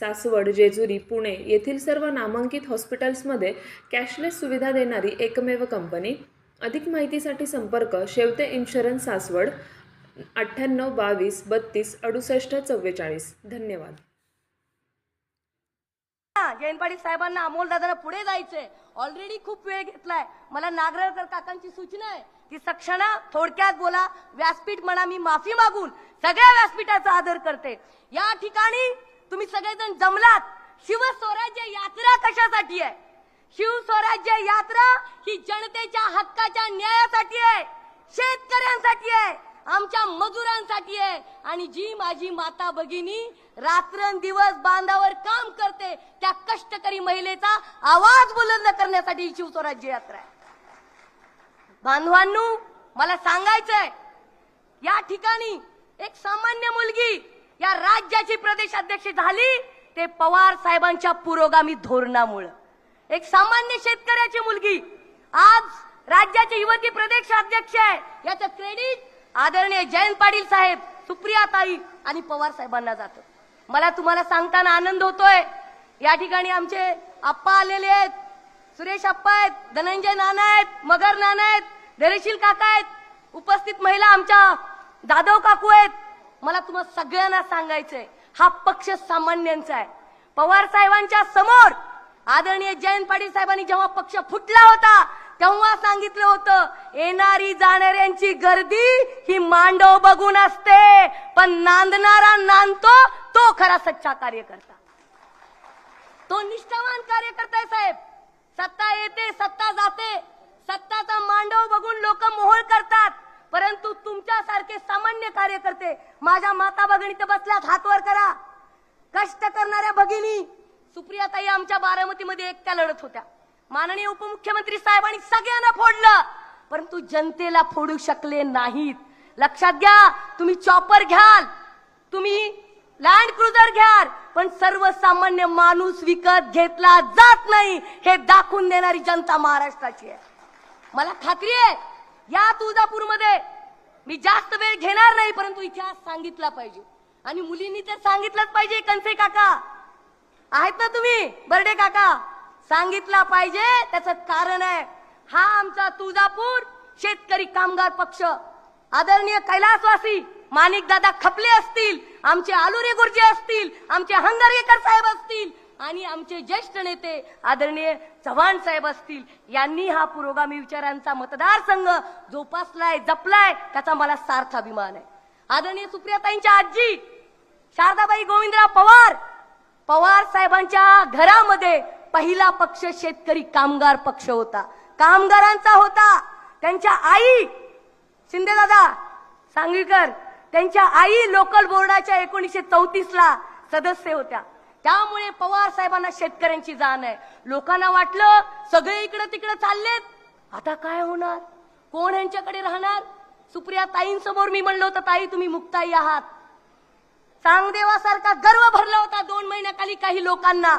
सासवड जेजुरी पुणे येथील सर्व नामांकित हॉस्पिटल्समध्ये कॅशलेस सुविधा देणारी एकमेव कंपनी. अधिक माहितीसाठी संपर्क शेवते इन्शुरन्स सासवड अठ्ठ्याण्णव बावीस बत्तीस अडुसष्ट चव्वेचाळीस. धन्यवाद. जयंत पाटील साहेबांना अमोल दादाला पुढे जायचंय. ऑलरेडी खूप वेळ घेतलाय. मला नागरकर काकांची सूचना आहे की सक्षणा थोडक्यात बोला. व्यासपीठ म्हणा मी माफी मागून सगळ्या व्यासपीठाचा आदर करते. या ठिकाणी तुम्ही सगळेजण जमलात. शिवस्वराज्य यात्रा कशासाठी आहे? शिवस्वराज्य यात्रा ही जनतेच्या हक्काच्या न्यायासाठी आहे शेतकऱ्यांसाठी आहे आमच्या मजुरांसाठी आहे. आणि जी माझी माता भगिनी रात्रंदिवस बांधावर काम करते त्या कष्टकरी महिलेचा आवाज बुलंद करण्यासाठी ही शिवस्वराज्य यात्रा आहे. बांधवांनो मला सांगायचंय या ठिकाणी एक सामान्य मुलगी या राज्याची प्रदेश अध्यक्ष झाली ते पवार साहेबांच्या पुरोगामी धोरणामुळं. एक सामान्य शेतकऱ्याची मुलगी आज राज्याचे युवती प्रदेश अध्यक्ष आहे. याचं क्रेडिट आदरणीय जयंत पाटील साहेब सुप्रिया ताई आणि पवार साहेबांना जातं. मला तुम्हाला सांगताना आनंद होतोय. या ठिकाणी आमचे आप्पा आलेले आहेत. सुरेश आप्पा आहेत धनंजय नाना आहेत मगर नाना आहेत धैर्यशील काका आहेत. उपस्थित महिला आमच्या जाधव काकू आहेत. मला तुम्हाला सगळ्यांना सांगायचंय हा पक्ष सामान्यांचा आहे. पवार साहेबांच्या समोर आदरणीय जयंत पाटील साहेबांनी जेव्हा पक्ष फुटला होता तेव्हा सांगितलं होतं येणारी जाणाऱ्यांची गर्दी ही मांडव बघून असते पण नांदणारा नांदतो तो खरा सच्चा कार्यकर्ता. तो निष्ठावान कार्यकर्ता आहे साहेब. सत्ता येते सत्ता जाते. सत्ताचा मांडव बघून लोक मोहोळ करतात परंतु तुमच्यासारखे कार्यकर्ते माझ्या माता भगिनी तर बसल्यात हातवर करा. कष्ट करणाऱ्या भगिनी सुप्रियाताई आमच्या बारामतीमध्ये एकट्या लढत होत्या. माननीय उपमुख्यमंत्री साहेबांनी सगळ्यांना फोडलं. परंतु जनतेला फोडू शकले नाहीत. लक्षात घ्या तुम्ही चॉपर घ्याल. तुम्ही लँड क्रुझर घ्याल. पण सर्वसामान्य माणूस विकत घेतला जात नाही. हे दाखवून देणारी जनता महाराष्ट्राची आहे. मला खात्री आहे या तुळजापूरमध्ये मी जास्त वेळ घेणार नाही परंतु इतिहास सांगितला पाहिजे. आणि मुलींनी तर सांगितलंच पाहिजे कंसे काका. आहेत ना तुम्ही? बर्डे काका. सांगितला पाहिजे त्याचं कारण आहे. हा आमचा तुळजापूर शेतकरी कामगार पक्ष. आदरणीय कैलासवासी माणिक दादा खपले असतील आमचे आलुरे गुरुजी असतील आमचे हंगारगेकर साहेब असतील आणि आमचे ज्येष्ठ नेते आदरणीय चव्हाण साहेब असतील यांनी हा पुरोगामी विचारांचा मतदारसंघ जोपासलाय जपलाय त्याचा मला सार्थ अभिमान आहे. आदरणीय सुप्रियाताईंच्या आजी शारदाबाई गोविंदराव पवार पवार साहेबांच्या घरामध्ये पहिला पक्ष शेतकरी कामगार पक्ष होता. कामगारांचा होता. त्यांच्या आई शिंदे दादा सांगवीकर त्यांच्या आई लोकल बोर्डाच्या एकोणीसशे चौतीस ला सदस्य होत्या. त्यामुळे पवार साहेबांना शेतकऱ्यांची जाण आहे. लोकांना वाटलं सगळे इकडे तिकडे चाललेत. आता काय होणार? कोण यांच्याकडे राहणार? सुप्रिया ताईंसमोर मी म्हणलं होतं ताई तुम्ही मुक्ताई आहात. चांगदेवासारखा गर्व भरला होता दोन महिन्याखाली काही लोकांना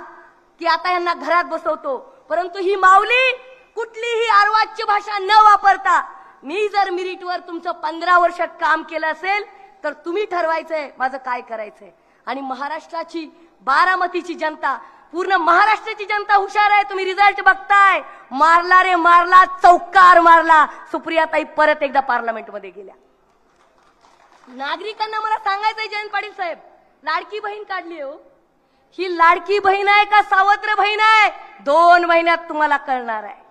की आता यांना घरात बसवतो. परंतु ही माऊली कुठलीही आर्वाच्य भाषा न वापरता मी जर मिरिटवर तुमचं पंधरा वर्षात काम केलं असेल तर तुम्ही ठरवायचंय माझं काय करायचंय? आणि महाराष्ट्राची बारामतीची जनता पूर्ण महाराष्ट्राची जनता हुशार आहे. तुम्ही रिझल्ट बघताय. मारला रे मारला. चौकार मारला. सुप्रियाताई परत एकदा पार्लमेंटमध्ये गेल्या. नागरिकांना मला सांगायचंय जयंत पाटील साहेब. लाडकी बहीण काढली हो. ही लाडकी बहीण आहे का सावत्र बहीण आहे? दोन महिन्यात तुम्हाला कळणार आहे.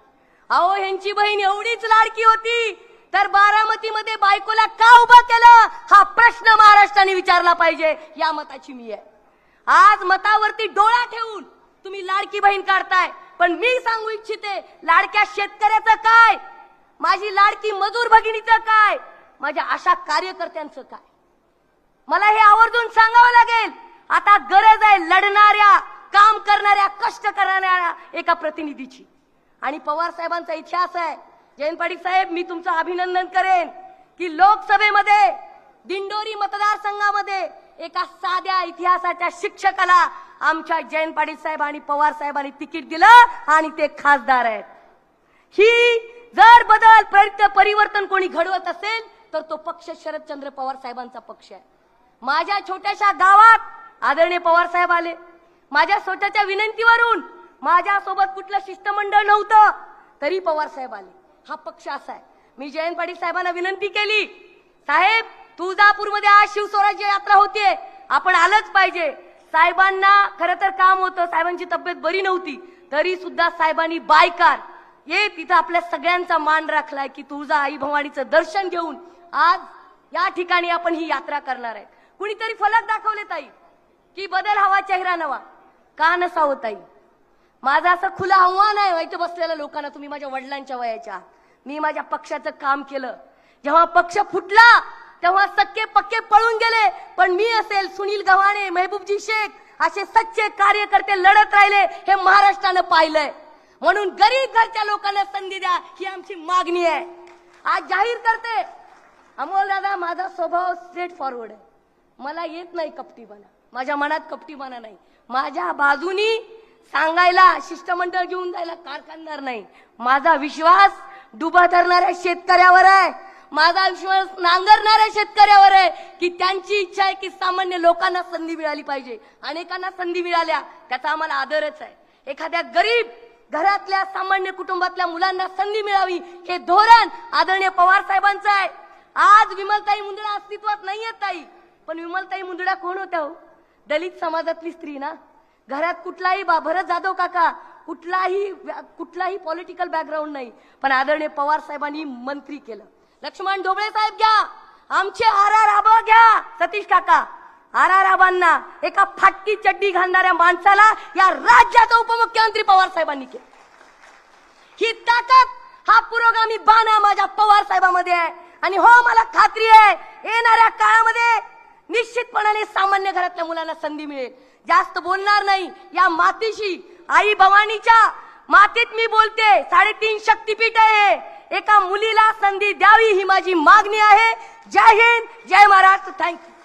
अहो ह्यांची बहीण एवढीच लाडकी होती. तर बारामतीमध्ये बायकोला का उभं केलं? हा प्रश्न महाराष्ट्राने विचारला पाहिजे. या मताची मी आहे. आज मतावरती डोळा ठेवून तुम्ही लाडकी बहीण काढताय. पण मी सांगू इच्छिते लाडक्या शेतकऱ्याचं काय? माझी लाडकी मजूर भगिनीचं काय? माझ्या अशा कार्यकर्त्यांचं काय? मला हे आवर्जून सांगावं लागेल. आता गरज आहे लढणाऱ्या काम करणाऱ्या कष्ट करणाऱ्या एका प्रतिनिधीची. आणि पवार साहेबांचा इतिहास आहे. जयंत पाटील साहेब मी तुमचं अभिनंदन करेन की लोकसभेमध्ये दिंडोरी मतदारसंघामध्ये एका साध्या इतिहासाच्या शिक्षकाला आमच्या जयंत पाटील साहेब आणि पवार साहेबांनी तिकीट दिलं आणि ते खासदार आहेत. ही जर बदल परिवर्तन कोणी घडवत असेल तर तो पक्ष शरदचंद्र पवार साहेबांचा पक्ष आहे. माझ्या छोट्याशा गावात आदरणीय पवार साहेब आले. माझ्या स्वतःच्या विनंतीवरून माझ्या सोबत कुठलं शिष्टमंडळ नव्हतं तरी पवार साहेब आले. हा पक्ष असा आहे. मी जयंत पाटील साहेबांना विनंती केली साहेब तुळजापूरमध्ये आज शिवस्वराज्य यात्रा होतीये. आपण आलंच पाहिजे. साहेबांना खरं तर काम होतं. साहेबांची तब्येत बरी नव्हती. तरी सुद्धा साहेबांनी बायकार. ये तिथं आपल्या सगळ्यांचा मान राखलाय की तुळजा आई भवानीचं दर्शन घेऊन आज या ठिकाणी आपण ही यात्रा करणार आहे. कुणीतरी फलक दाखवले ताई की बदल हवा चेहरा नवा. का नसावं ताई? माझं असं खुलं आव्हान आहे इथे बसलेल्या लोकांना. तुम्ही माझ्या वडिलांच्या वयाच्या मी माझ्या पक्षाचं काम केलं. जेव्हा पक्ष फुटला तेव्हा सक्के पक्के पळून गेले. पण मी असेल सुनील गव्हाणे महबूबजी शेख असे सच्चे कार्यकर्ते लढत राहिले हे महाराष्ट्रानं पाहिलंय. म्हणून गरीब घरच्या लोकांना संधी द्या ही आमची मागणी आहे. आज जाहीर करते अमोल दादा माझा स्वभाव स्ट्रेट फॉरवर्ड आहे. मला येत नाही कपटीपणा. माझ्या मनात कपटीपणा नाही. माझ्या बाजूनी सांगायला शिष्टमंडळ घेऊन जायला कारखानदार नाही. माझा विश्वास डुबा धरणाऱ्या शेतकऱ्यावर आहे. माझा विश्वास नांगरणाऱ्या शेतकऱ्यावर आहे की त्यांची इच्छा आहे की सामान्य लोकांना संधी मिळाली पाहिजे. अनेकांना संधी मिळाल्या त्याचा आम्हाला आदरच आहे. एखाद्या गरीब घरातल्या सामान्य कुटुंबातल्या मुलांना संधी मिळावी हे धोरण आदरणीय पवार साहेबांचं आहे. आज विमलताई मुंदडा अस्तित्वात नाही येत ताई. पण विमलताई मुंदडा कोण होत्या हो? दलित समाजातली स्त्री ना? घरात कुठलाही बा भरत जाधव काका कुठलाही कुठलाही पॉलिटिकल बॅकग्राऊंड नाही. पण आदरणीय पवार साहेबांनी मंत्री केलं. लक्ष्मण ढोबळे साहेब घ्या. आमचे आर आर आबा घ्या सतीश काका. आर आर आबांना एका फाटकी चड्डी घालणाऱ्या माणसाला या राज्याचा उपमुख्यमंत्री पवार साहेबांनी केलं. ही ताकद हा पुरोगामी बाणा माझ्या पवार साहेबांमध्ये. आहे आणि हो मला खात्री आहे येणाऱ्या काळामध्ये निश्चितपणाने सामान्य घरातल्या मुलांना संधी मिळेल. जास्त बोलणार नाही. या मातीशी आई भवानीच्या मातीत मी बोलते. साडेतीन शक्तीपीठ आहे. एका मुलीला संधी द्यावी ही माझी मागणी आहे. जय हिंद जय महाराष्ट्र. Thank you